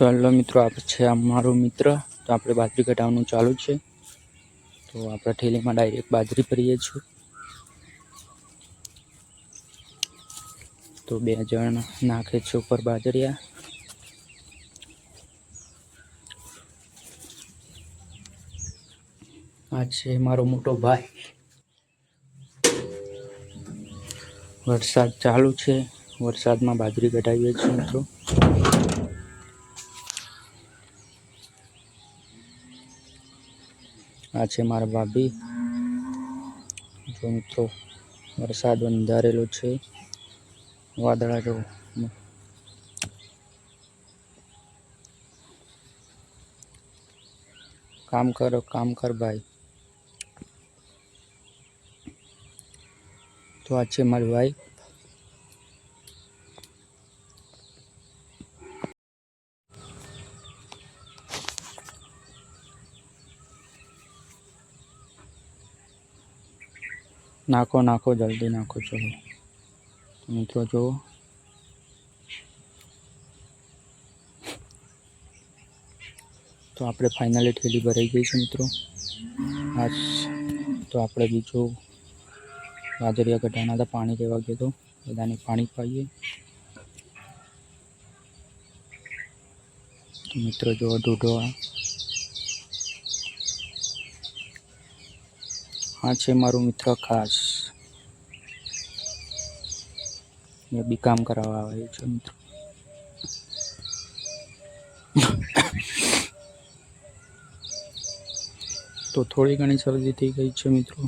તો હેલો મિત્રો, આપ છે અમારો મારો મિત્ર. તો આપણે બાજરી કટાવવાનું ચાલુ છે. તો આપણે ઠેલીમાં ડાયરેક્ટ બાજરી ભરીએ છીએ. તો બે જણ નાખે છે ઉપર બાજરિયા. આ છે મારો મોટો ભાઈ. વરસાદ ચાલુ છે. વરસાદમાં બાજરી કઢાવીએ છીએ મિત્રો. આ છે મારા ભાભી. જો મિત્રો, વરસાદ બંધારેલો છે. વાદળા જો કામ કરો, કામ કર ભાઈ. તો આ છે મારી ભાઈ નાખો નાખો, જલ્દી નાખો ચલો મિત્રો જુઓ તો આપણે ફાઇનલી થેલી ભરાઈ ગઈ છે, મિત્રો. આજ તો આપણે બીજું બાજરિયા ગઢાના હતા પાણી લેવા ગયો તો બધાને પાણી પાઈએ. મિત્રો જુઓ દૂધો આ છે મારું મિત્ર ખાસ. મેં બી કામ કરાવવા આવે છે મિત્રો. તો થોડી ઘણી શરદી થઈ ગઈ છે મિત્રો.